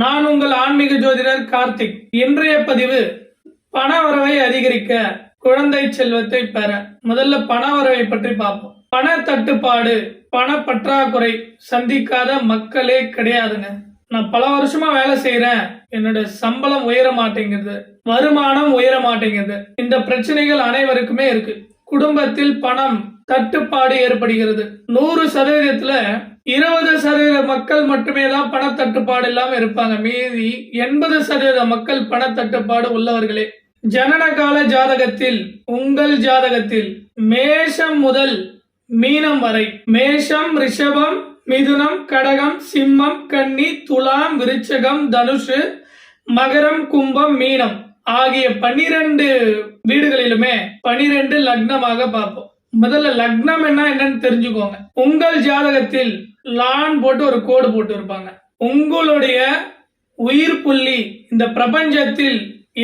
நான் உங்கள் ஆன்மீக ஜோதிடர் கார்த்திக். இன்றைய பதிவு பண வரவை அதிகரிக்க குழந்தை செல்வத்தை பெற. முதல்ல பண வரவை பற்றி பார்ப்போம். பண தட்டுப்பாடு பண பற்றாக்குறை சந்திக்காத மக்களே கிடையாதுங்க. நான் பல வருஷமா வேலை செய்யறேன் என்னோட சம்பளம் உயர மாட்டேங்குது. வருமானம் உயர மாட்டேங்குது. இந்த பிரச்சனைகள் அனைவருக்குமே இருக்கு. குடும்பத்தில் பணம் தட்டுப்பாடு ஏற்படுகிறது. நூறு சதவீதத்துல இருபது சதவீத மக்கள் மட்டுமே தான் பணத்தட்டுப்பாடு இல்லாமல் இல்லாம இருப்பாங்க. மீதி எண்பது சதவீத மக்கள் பணத்தட்டுப்பாடு உள்ளவர்களே உள்ளவர்களே ஜனனகால ஜாதகத்தில் உங்கள் ஜாதகத்தில் மேஷம் முதல் மீனம் வரை மேஷம் ரிஷபம் மிதுனம் கடகம் சிம்மம் கன்னி துலாம் விருச்சகம் தனுஷு மகரம் கும்பம் மீனம் ஆகிய பன்னிரண்டு வீடுகளிலுமே பனிரெண்டு லக்னமாக பார்ப்போம். முதல்ல லக்னம் என்ன என்னன்னு தெரிஞ்சுக்கோங்க. உங்கள் ஜாதகத்தில் லான் போட்டு ஒரு கோடு போட்டு இருப்பாங்க உங்களுடைய உயிர் புள்ளி இந்த பிரபஞ்சத்தில்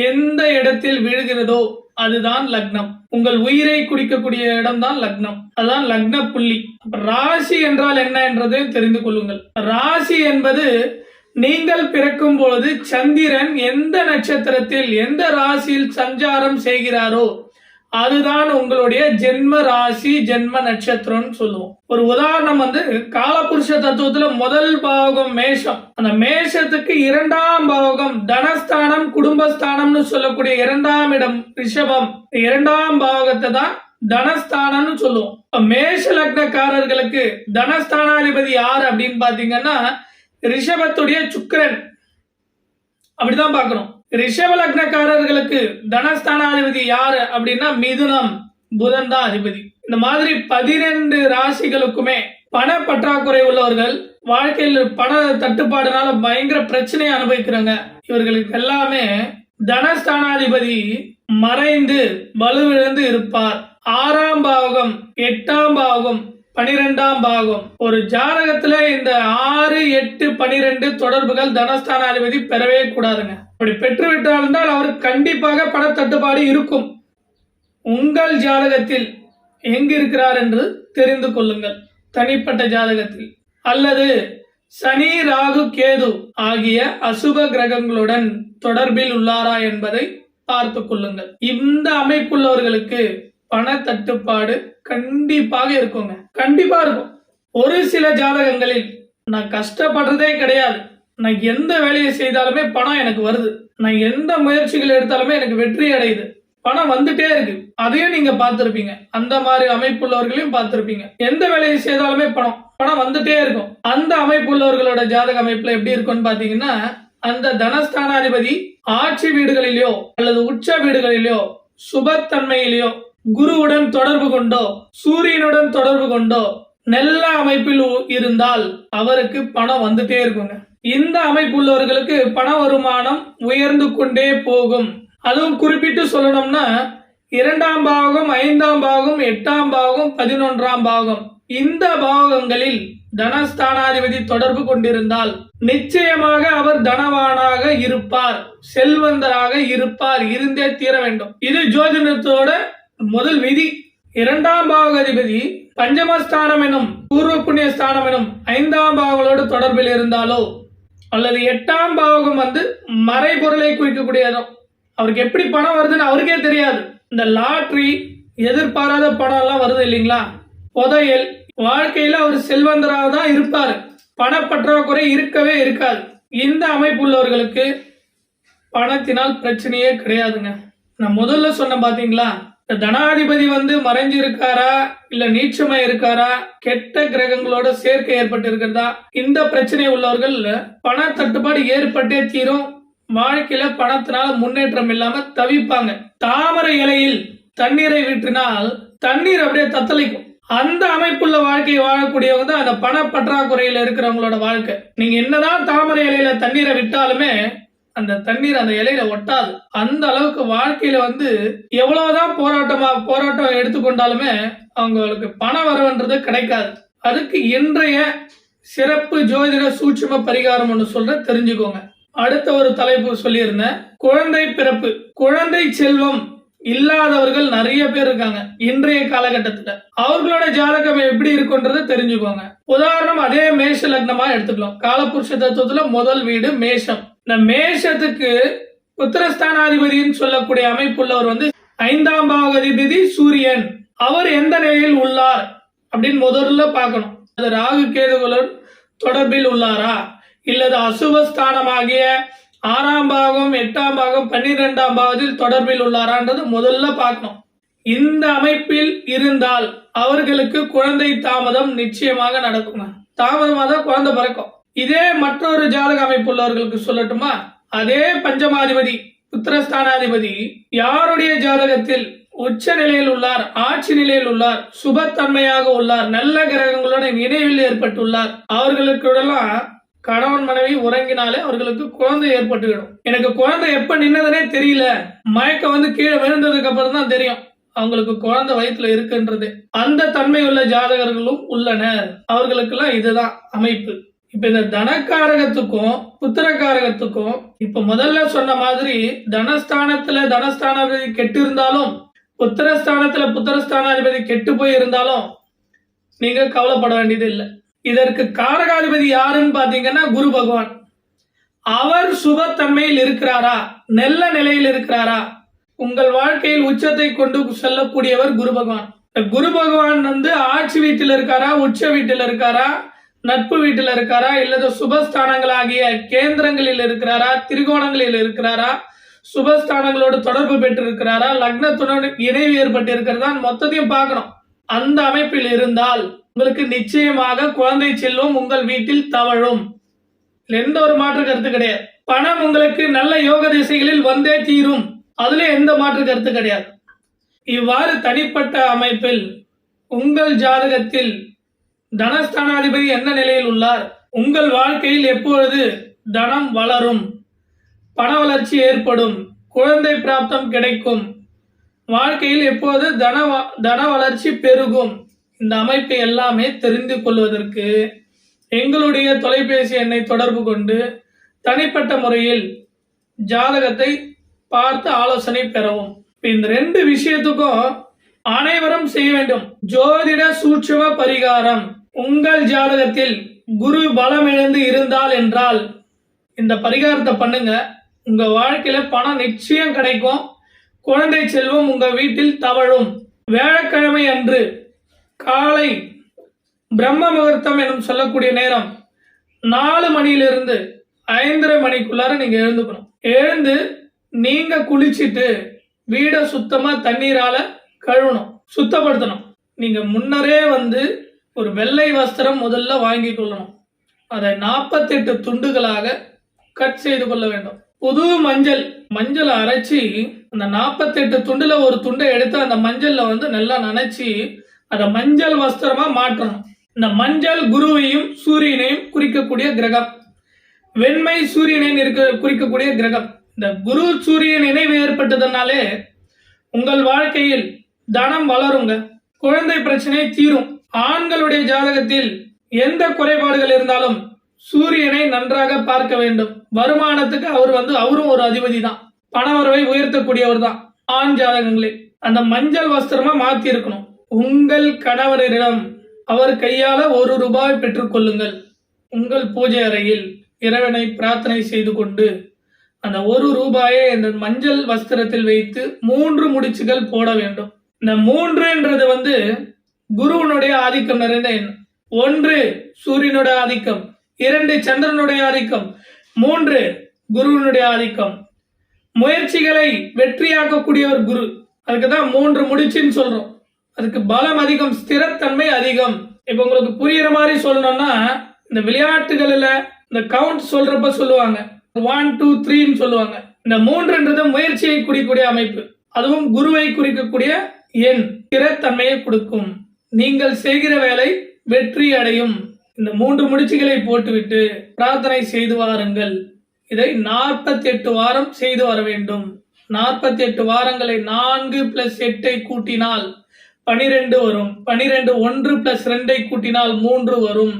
எந்த இடத்தில் விழுகிறதோ அதுதான் லக்னம். உங்கள் உயிரை குடிக்கக்கூடிய இடம் தான் லக்னம். அதான் லக்ன புள்ளி. ராசி என்றால் என்ன என்றதையும் தெரிந்து கொள்ளுங்கள். ராசி என்பது நீங்கள் பிறக்கும் பொழுது சந்திரன் எந்த நட்சத்திரத்தில் எந்த ராசியில் சஞ்சாரம் செய்கிறாரோ அதுதான் உங்களுடைய ஜென்ம ராசி ஜென்ம நட்சத்திரம்னு சொல்லுவோம். ஒரு உதாரணம் வந்து காலபுருஷ தத்துவத்துல முதல் பாவகம் மேஷம். அந்த மேஷத்துக்கு இரண்டாம் பாவகம் தனஸ்தானம் குடும்பஸ்தானம்னு சொல்லக்கூடிய இரண்டாம் இடம் ரிஷபம். இரண்டாம் பாவகத்தை தான் தனஸ்தானம்னு சொல்லுவோம். மேஷ லக்னக்காரர்களுக்கு தனஸ்தானாதிபதி யார் அப்படின்னு பாத்தீங்கன்னா ரிஷபத்துடைய சுக்கரன். அப்படிதான் பார்க்கணும். ரிஷப லக்னக்காரர்களுக்கு தனஸ்தானாதிபதி யாரு அப்படின்னா மிதுனம் புதன் தான் அதிபதி. இந்த மாதிரி பதினெண்டு ராசிகளுக்குமே பண பற்றாக்குறை உள்ளவர்கள் வாழ்க்கையில் பண தட்டுப்பாடுனால பயங்கர பிரச்சனையை அனுபவிக்கிறாங்க. இவர்களுக்கு எல்லாமே தனஸ்தானாதிபதி மறைந்து வலுவிழந்து இருப்பார். ஆறாம் பாவகம் எட்டாம் பாவகம் பனிரெண்டாம் பாகம். ஒரு ஜாதகத்துல இந்த ஆறு எட்டு பனிரெண்டு தொடர்புகள் தனஸ்தானாதிபதி பெறவே கூடாதுங்க. அப்படி பெற்றுவிட்டால் அவர் கண்டிப்பாக பண தட்டுப்பாடு இருக்கும். உங்கள் ஜாதகத்தில் எங்கு இருக்கிறார் என்று தெரிந்து கொள்ளுங்கள். தனிப்பட்ட ஜாதகத்தில். அல்லது சனி ராகு கேது ஆகிய அசுப கிரகங்களுடன் தொடர்பில் உள்ளாரா என்பதை பார்த்து கொள்ளுங்கள். இந்த அமைப்புள்ளவர்களுக்கு பண தட்டுப்பாடு கண்டிப்பாக இருக்குங்க. கண்டிப்பா இருக்கும். ஒரு சில ஜாதகங்களில் நான் கஷ்டப்படுறதே கிடையாது. நான் எந்த வேலையை செய்தாலுமே பணம் எனக்கு வருது. நான் எந்த முயற்சிகள் எடுத்தாலுமே எனக்கு வெற்றி அடையுது. பணம் வந்துட்டே இருக்கு. அதையும் நீங்க பார்த்திருப்பீங்க. அந்த மாதிரி அமைப்புள்ளவர்களையும் பார்த்திருப்பீங்க. எந்த வேலையை செய்தாலுமே பணம் பணம் வந்துட்டே இருக்கும். அந்த அமைப்புள்ளவர்களோட ஜாதக அமைப்புல எப்படி இருக்கும்னு பாத்தீங்கன்னா அந்த தனஸ்தானாதிபதி ஆட்சி வீடுகளிலோ அல்லது உச்ச வீடுகளிலோ சுபத்தன்மையிலோ குருவுடன் தொடர்பு கொண்டோ சூரியனுடன் தொடர்பு கொண்டோ நல்ல அமைப்பில் இருந்தால் அவருக்கு பணம் வந்துட்டே இருக்குங்க. இந்த அமைப்பு உள்ளவர்களுக்கு பண வருமானம் உயர்ந்து கொண்டே போகும். அதுவும் குறிப்பிட்டு சொல்லணும்னா இரண்டாம் பாகம் ஐந்தாம் பாகம் எட்டாம் பாகம் பதினொன்றாம் பாகம். இந்த பாகங்களில் தனஸ்தானாதிபதி தொடர்பு கொண்டிருந்தால் நிச்சயமாக அவர் தனவானாக இருப்பார் செல்வந்தராக இருப்பார் இருந்தே தீர வேண்டும். இது ஜோதிடத்தோட முதல் விதி இரண்டாம் பாவகதிபதி பஞ்சமஸ்தானம் எனும் பூர்வ புண்ணிய ஸ்தானம் எனும் ஐந்தாம் பாவங்களோடு தொடர்பில் இருந்தாலோ அல்லது எட்டாம் பாவகம் வந்து மறைபொருளை குறிக்கக்கூடியதும் அவருக்கு எப்படி பணம் வருதுன்னு அவருக்கே தெரியாது. இந்த லாட்ரி எதிர்பாராத பணம் எல்லாம் வருது இல்லைங்களா? புதையல் வாழ்க்கையில அவர் செல்வந்தராக தான் இருப்பார். பணப்பற்றாக்குறை இருக்கவே இருக்காது. இந்த அமைப்பு உள்ளவர்களுக்கு பணத்தினால் பிரச்சனையே கிடையாதுங்க. நான் முதல்ல சொன்ன பாத்தீங்களா? தனாதிபதி வந்து மறைஞ்சு இருக்காரா இல்ல நீச்சமா இருக்காரா கெட்ட கிரகங்களோட சேர்க்கை ஏற்பட்டு இருக்கிறதா இந்த பிரச்சனை உள்ளவர்கள் பண தட்டுப்பாடு ஏற்பட்டே தீரும். வாழ்க்கையில பணத்தினால முன்னேற்றம் இல்லாம தவிப்பாங்க. தாமரை இலையில் தண்ணீரை விற்றினால் தண்ணீர் அப்படியே தத்தளிக்கும். அந்த அமைப்புள்ள வாழ்க்கையை வாழக்கூடியவங்க தான் அந்த பண பற்றாக்குறையில இருக்கிறவங்களோட வாழ்க்கை. நீங்க என்னதான் தாமரை இலையில தண்ணீரை விட்டாலுமே அந்த தண்ணீர் அந்த இலையில ஒட்டாது. அந்த அளவுக்கு வாழ்க்கையில வந்து எவ்வளவுதான் போராட்டமா போராட்டம் எடுத்துக்கொண்டாலுமே அவங்களுக்கு பண வரவுன்றது கிடைக்காது. அதுக்கு இன்றைய சிறப்பு ஜோதிட சூட்சும பரிகாரம் ஒன்று சொல்ற தெரிஞ்சுக்கோங்க. அடுத்த ஒரு தலைப்பு சொல்லியிருந்தேன். குழந்தை பிறப்பு. குழந்தை செல்வம் இல்லாதவர்கள் நிறைய பேர் இருக்காங்க இன்றைய காலகட்டத்துல. அவர்களோட ஜாதகம் எப்படி இருக்குன்றத தெரிஞ்சுக்கோங்க. உதாரணம் அதே மேஷ லக்னமா எடுத்துக்கலாம். காலபுருஷ தத்துவத்துல முதல் வீடு மேஷம். இந்த மேஷத்துக்கு புத்திரஸ்தானாதிபதினு சொல்லக்கூடிய அமைப்புள்ளவர் வந்து ஐந்தாம் பாவகதிபதி சூரியன். அவர் எந்த நிலையில் உள்ளார் அப்படின்னு முதல்ல பார்க்கணும். அது ராகு கேதுகளுடன் தொடர்பில் உள்ளாரா? இல்லது அசுபஸ்தானமாகிய ஆறாம் பாகம் எட்டாம் பாகம் பன்னிரெண்டாம் பாகத்தில் தொடர்பில் உள்ளாரான்றது முதல்ல பார்க்கணும். இந்த அமைப்பில் இருந்தால் அவர்களுக்கு குழந்தை தாமதம் நிச்சயமாக நடக்கும் தாமதமாக தான் குழந்தை பிறக்கும். இதே மற்றொரு ஜாதக அமைப்பு உள்ளவர்களுக்கு சொல்லட்டுமா? அதே பஞ்சமாதிபதி புத்திரஸ்தானாதிபதி யாருடைய ஜாதகத்தில் உச்ச நிலையில் உள்ளார் ஆட்சி நிலையில் உள்ளார் சுபத்தன்மையாக உள்ளார் நல்ல கிரகங்களுடன் இணைவில் ஏற்பட்டுள்ளார் அவர்களுக்குடெல்லாம் கணவன் மனைவி உறங்கினாலே அவர்களுக்கு குழந்தை ஏற்பட்டுவிடும். எனக்கு குழந்தை எப்ப நின்னதுனே தெரியல. மயக்கம் வந்து கீழே விழுந்ததுக்கு அப்புறம் தான் தெரியும். அவங்களுக்கு குழந்தை வயிற்றுல இருக்குன்றது. அந்த தன்மை உள்ள ஜாதகர்களும் உள்ளனர். அவர்களுக்கெல்லாம் இதுதான் அமைப்பு. இப்ப இந்த தனக்காரகத்துக்கும் புத்திரக்காரகத்துக்கும் இப்ப முதல்ல சொன்ன மாதிரி தனஸ்தானத்துல தனஸ்தானாதிபதி கெட்டு இருந்தாலும் புத்திரஸ்தானத்துல புத்திரஸ்தானாதிபதி கெட்டு போய் இருந்தாலும் நீங்க கவலைப்பட வேண்டியது இல்லை இதற்கு காரகாதிபதி யாருன்னு பாத்தீங்கன்னா குரு பகவான். அவர் சுபத்தன்மையில் இருக்கிறாரா? நல்ல நிலையில் இருக்கிறாரா? உங்கள் வாழ்க்கையில் உச்சத்தை கொண்டு செல்லக்கூடியவர் குரு பகவான். குரு பகவான் வந்து ஆட்சி வீட்டில் இருக்காரா? உச்ச வீட்டில் இருக்காரா? நட்பு வீட்டில் இருக்காரா? இல்லது சுபஸ்தானங்களாகிய கேந்திரங்களில் இருக்கிறாரா? திரிகோணங்களில் இருக்கிறாரா? சுபஸ்தானங்களோடு தொடர்பு பெற்று இருக்கிறாரா லக்னத்துடன் இணைவு ஏற்பட்டு இருக்கிறதா மொத்தத்தையும் பார்க்கணும். அந்த அமைப்பில் இருந்தால் உங்களுக்கு நிச்சயமாக குழந்தை செல்வம் உங்கள் வீட்டில் தவழும். எந்த ஒரு மாற்று கருத்து கிடையாது. பணம் உங்களுக்கு நல்ல யோக திசைகளில் வந்தே தீரும். அதுல எந்த மாற்று கருத்து கிடையாது. இவ்வாறு தனிப்பட்ட அமைப்பில் உங்கள் ஜாதகத்தில் தனஸ்தானாதிபதி என்ன நிலையில் உள்ளார்? உங்கள் வாழ்க்கையில் எப்பொழுது தனம் வளரும்? பண வளர்ச்சி ஏற்படும். குழந்தை பிராப்தம் கிடைக்கும். வாழ்க்கையில் எப்போது தன தன வளர்ச்சி பெருகும்? இந்த அமைப்பை எல்லாமே தெரிந்து கொள்வதற்கு எங்களுடைய தொலைபேசி எண்ணை தொடர்பு கொண்டு தனிப்பட்ட முறையில் ஜாதகத்தை பார்த்து ஆலோசனை பெறவும். இந்த ரெண்டு விஷயத்துக்கும் அனைவரும் செய்ய வேண்டும். ஜோதிட சூட்சும பரிகாரம். உங்கள் ஜாதகத்தில் குரு பலம் இழந்து இருந்தால் என்றால் இந்த பரிகாரத்தை பண்ணுங்க. உங்க வாழ்க்கையில பணம் நிச்சயம் கிடைக்கும். குழந்தை செல்வம் உங்க வீட்டில் தவழும். வியாழக்கிழமை அன்று காலை பிரம்ம முகூர்த்தம் எனும் சொல்லக்கூடிய நேரம் நாலு மணியிலிருந்து ஐந்தரை மணிக்குள்ளார நீங்க எழுந்துக்கணும். எழுந்து நீங்க குளிச்சிட்டு வீடை சுத்தமா தண்ணீரால கழுவணும். சுத்தப்படுத்தணும். நீங்க முன்னரே வந்து ஒரு வெள்ளை வஸ்திரம் முதல்ல வாங்கி கொள்ளணும். அதை நாற்பத்தெட்டு துண்டுகளாக கட் செய்து கொள்ள வேண்டும். புது மஞ்சள் மஞ்சளை அரைச்சி அந்த நாற்பத்தெட்டு துண்டுல ஒரு துண்டை எடுத்து அந்த மஞ்சள்ல வந்து நல்லா நனைச்சி அதை மஞ்சள் வஸ்திரமா மாற்றணும். இந்த மஞ்சள் குருவையும் சூரியனையும் குறிக்கக்கூடிய கிரகம். வெண்மை சூரியனையும் இருக்க குறிக்கக்கூடிய கிரகம். இந்த குரு சூரியன் இணைவு ஏற்பட்டதுனாலே உங்கள் வாழ்க்கையில் தனம் வளருங்க. குழந்தை பிரச்சனை தீரும். ஆண்களுடைய ஜாதகத்தில் எந்த குறைபாடுகள் இருந்தாலும் சூரியனை நன்றாக பார்க்க வேண்டும். வருமானத்துக்கு அவர் வந்து அவரும் ஒரு அதிபதி தான். பணவரவை உயர்த்தக்கூடியவர் தான். ஆண் ஜாதகங்களில் அந்த மஞ்சள் வஸ்திரமா மாத்தி இருக்கணும். உங்கள் கணவரிடம் அவர் கையால ஒரு ரூபாய் பெற்றுக்கொள்ளுங்கள் உங்கள் பூஜை அறையில் இறைவனை பிரார்த்தனை செய்து கொண்டு அந்த ஒரு ரூபாயை இந்த மஞ்சள் வஸ்திரத்தில் வைத்து மூன்று முடிச்சுகள் போட வேண்டும். இந்த மூன்றுன்றது வந்து குருவனுடைய ஆதிக்கம் நிறைந்த எண் ஒன்று சூரியனுடைய ஆதிக்கம் இரண்டு சந்திரனுடைய ஆதிக்கம் மூன்று குருவனுடைய ஆதிக்கம். முயற்சிகளை வெற்றியாக்கக்கூடியவர் குரு. அதுக்கு தான் மூன்று முடிச்சுன்னு சொல்றோம். அதுக்கு பலம் அதிகம் ஸ்திரத்தன்மை அதிகம். இப்ப உங்களுக்கு புரியுற மாதிரி சொல்லணும்னா இந்த விளையாட்டுகளில் இந்த கவுண்ட் சொல்றப்ப சொல்லுவாங்க. ஒன் டூ த்ரீன்னு சொல்லுவாங்க. இந்த மூன்றுன்றது முயற்சியை குறிக்கக்கூடிய அமைப்பு. அதுவும் குருவை குறிக்கக்கூடிய எண் ஸ்திரத்தன்மையை கொடுக்கும். நீங்கள் செய்கிற வேலை வெற்றி அடையும். இந்த மூன்று முடிச்சுகளை போட்டுவிட்டு பிரார்த்தனை செய்து வாருங்கள். இதை 48 வாரம் செய்து வர வேண்டும். 48 வாரங்களை நான்கு பிளஸ் எட்டை கூட்டினால் பனிரெண்டு வரும். பனிரெண்டு ஒன்று பிளஸ் ரெண்டை கூட்டினால் மூன்று வரும்.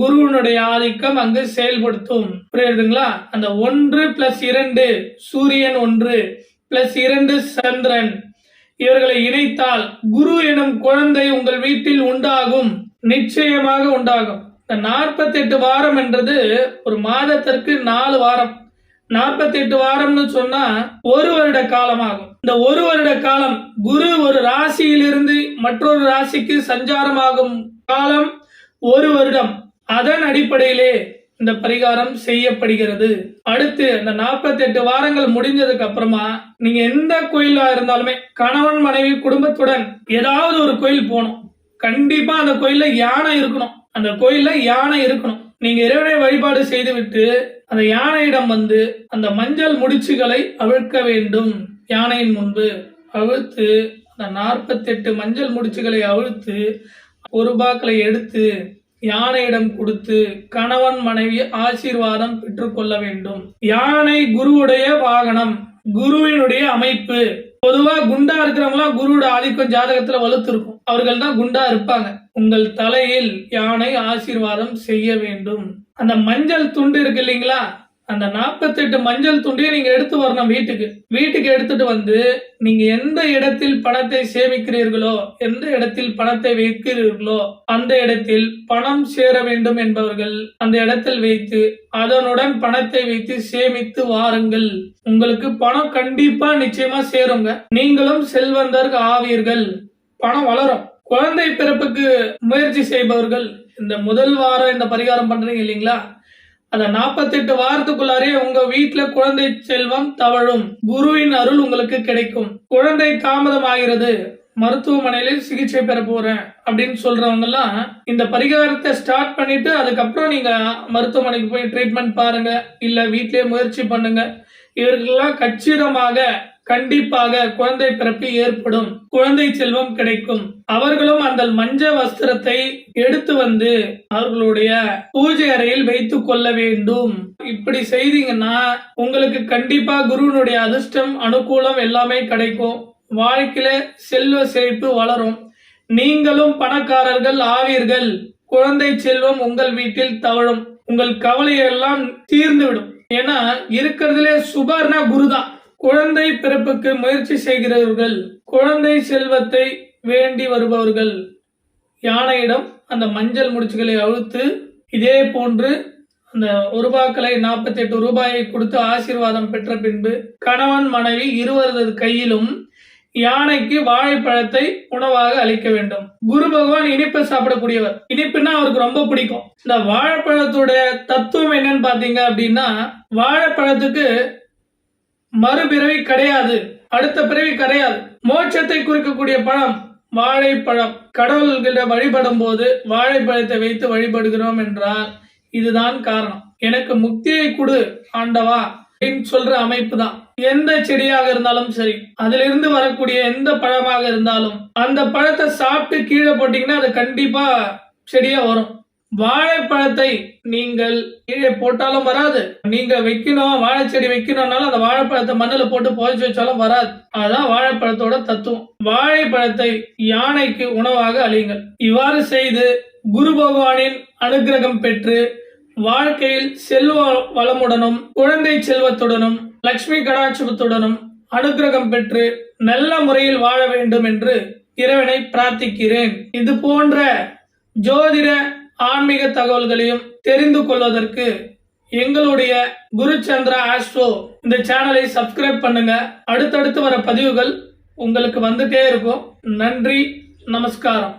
குருவனுடைய ஆதிக்கம் அங்கு செயல்படுத்தும். புரியுதுங்களா அந்த ஒன்று பிளஸ் இரண்டு சூரியன் ஒன்று பிளஸ் இரண்டு சந்திரன். இவர்களை இணைத்தால் குரு எனும் குழந்தை உங்கள் வீட்டில் உண்டாகும் நிச்சயமாக உண்டாகும். இந்த நாற்பத்தெட்டு வாரம் என்றது ஒரு மாதத்திற்கு நாலு வாரம். நாற்பத்தெட்டு வாரம்னு சொன்னா ஒரு வருட காலமாகும். இந்த ஒரு வருட காலம் குரு ஒரு ராசியிலிருந்து மற்றொரு ராசிக்கு சஞ்சாரமாகும் காலம் ஒரு வருடம். அதன் அடிப்படையிலே இந்த பரிகாரம் செய்யப்படுகிறது. அடுத்து இந்த 48 வாரங்கள் முடிஞ்சதுக்கு அப்புறமா நீங்க எந்த கோயிலா இருந்தாலுமே கணவன் மனைவி குடும்பத்துடன் ஏதாவது ஒரு கோயில் போகணும். கண்டிப்பா அந்த கோயில்ல யானை இருக்கணும். அந்த கோயில்ல யானை இருக்கணும். நீங்க இறைவனை வழிபாடு செய்துவிட்டு அந்த யானையிடம் வந்து அந்த மஞ்சள் முடிச்சுகளை அவிழ்க்க வேண்டும். யானையின் முன்பு அவிழ்த்து அந்த நாற்பத்தெட்டு மஞ்சள் முடிச்சுகளை அவிழ்த்து ஒரு பாக்களை எடுத்து யானையிடம் கொடுத்து கணவன் மனைவி ஆசீர்வாதம் பெற்றுக்கொள்ள வேண்டும். யானை குருவுடைய வாகனம் குருவினுடைய அமைப்பு. பொதுவா குண்டா இருக்கிறவங்களாம் குருவோட ஆதிக்கம் ஜாதகத்துல வலுத்து இருக்கும் அவர்கள் தான் குண்டா இருப்பாங்க. உங்கள் தலையில் யானை ஆசீர்வாதம் செய்ய வேண்டும். அந்த மஞ்சள் துண்டு இருக்கு இல்லைங்களா? அந்த நாற்பத்தெட்டு மஞ்சள் துண்டையும் நீங்க எடுத்து வரணும் வீட்டுக்கு. வீட்டுக்கு எடுத்துட்டு வந்து நீங்க எந்த இடத்தில் பணத்தை சேமிக்கிறீர்களோ எந்த இடத்தில் பணத்தை வைக்கிறீர்களோ அந்த இடத்தில் பணம் சேர வேண்டும் என்பவர்கள் அந்த இடத்தில் வைத்து அதனுடன் பணத்தை வைத்து சேமித்து வாருங்கள். உங்களுக்கு பணம் கண்டிப்பா நிச்சயமா சேருங்க. நீங்களும் செல்வந்தர்கள் ஆவீர்கள். பணம் வளரும். குழந்தை பிறப்புக்கு முயற்சி செய்பவர்கள் இந்த முதல் வாரம் இந்த பரிகாரம் பண்றீங்க இல்லைங்களா? அந்த நாற்பத்தெட்டு வாரத்துக்குள்ளாரே உங்க வீட்டுல குழந்தை செல்வம் தவழும். குருவின் அருள் உங்களுக்கு கிடைக்கும். குழந்தை தாமதம் ஆகிறது மருத்துவமனையில சிகிச்சை பெற போறேன் அப்படின்னு சொல்றவங்க எல்லாம் இந்த பரிகாரத்தை ஸ்டார்ட் பண்ணிட்டு அதுக்கப்புறம் நீங்க மருத்துவமனைக்கு போய் ட்ரீட்மெண்ட் பாருங்க. இல்ல வீட்டிலேயே முயற்சி பண்ணுங்க. இவர்களெல்லாம் கச்சிதமாக கண்டிப்பாக குழந்தை பிறப்பு ஏற்படும் குழந்தை செல்வம் கிடைக்கும். அவர்களும் அந்த மஞ்ச வஸ்திரத்தை எடுத்து வந்து அவர்களுடைய பூஜை அறையில் வைத்துக் கொள்ள வேண்டும். இப்படி செய்தீங்கன்னா உங்களுக்கு கண்டிப்பா குருவினுடைய அதிர்ஷ்டம் அனுகூலம் எல்லாமே கிடைக்கும். வாழ்க்கையில செல்வ செழிப்பு வளரும். நீங்களும் பணக்காரர்கள் ஆவீர்கள். குழந்தை செல்வம் உங்கள் வீட்டில் தவழும். உங்கள் கவலையெல்லாம் தீர்ந்துவிடும். ஏன்னா இருக்கிறதுலே சுபர்னா குருதான். குழந்தை பிறப்புக்கு முயற்சி செய்கிறவர்கள் குழந்தை செல்வத்தை வேண்டி வருபவர்கள். யானையிடம் அந்த மஞ்சள் முடிச்சுகளை அழுத்து இதே போன்று அந்த ரூபாக்களை நாற்பத்தி எட்டு ரூபாயை கொடுத்து ஆசீர்வாதம் பெற்ற பின்பு கணவன் மனைவி இருவரது கையிலும் யானைக்கு வாழைப்பழத்தை உணவாக அளிக்க வேண்டும். குரு பகவான் இனிப்பை சாப்பிடக்கூடியவர். இனிப்புன்னா அவருக்கு ரொம்ப பிடிக்கும். இந்த வாழைப்பழத்துடைய தத்துவம் என்னன்னு பாத்தீங்க அப்படின்னா வாழைப்பழத்துக்கு மறுபிறவி கிடையாது அடுத்த பிறவி கிடையாது. மோட்சத்தை குறிக்கக்கூடிய பழம் வாழைப்பழம். கடவுள்கிட்ட வழிபடும் போது வாழைப்பழத்தை வைத்து வழிபடுகிறோம் என்றால் இதுதான் காரணம். எனக்கு முக்தியை கொடு ஆண்டவா அப்படின்னு சொல்ற அமைப்பு தான் எந்த செடியாக இருந்தாலும் சரி அதிலிருந்து வரக்கூடிய எந்த பழமாக இருந்தாலும் அந்த பழத்தை சாப்பிட்டு கீழே போட்டீங்கன்னா அது கண்டிப்பா செடியா வரும். வாழைப்பழத்தை நீங்கள் கீழே போட்டாலும் வராது. நீங்க வைக்கணும் வாழைச்செடி வைக்கணும்னாலும் அந்த வாழைப்பழத்தை மண்ணில் போட்டு புதைச்சி வச்சாலும் வராது. அதான் வாழைப்பழத்தோட தத்துவம். வாழைப்பழத்தை யானைக்கு உணவாக அழியுங்கள். இவ்வாறு செய்து குரு பகவானின் அனுகிரகம் பெற்று வாழ்க்கையில் செல்வ வளமுடனும் குழந்தை செல்வத்துடனும் லக்ஷ்மி கடாட்சத்துடனும் அனுகிரகம் பெற்று நல்ல முறையில் வாழ வேண்டும் என்று இறைவனை பிரார்த்திக்கிறேன். இது போன்ற ஜோதிட ஆன்மீக தகவல்களையும் தெரிந்து கொள்வதற்கு எங்களுடைய குரு சந்திரா ஆஸ்ட்ரோ இந்த சேனலை சப்ஸ்கிரைப் பண்ணுங்க. அடுத்தடுத்து வர பதிவுகள் உங்களுக்கு வந்துட்டே இருக்கும். நன்றி நமஸ்காரம்.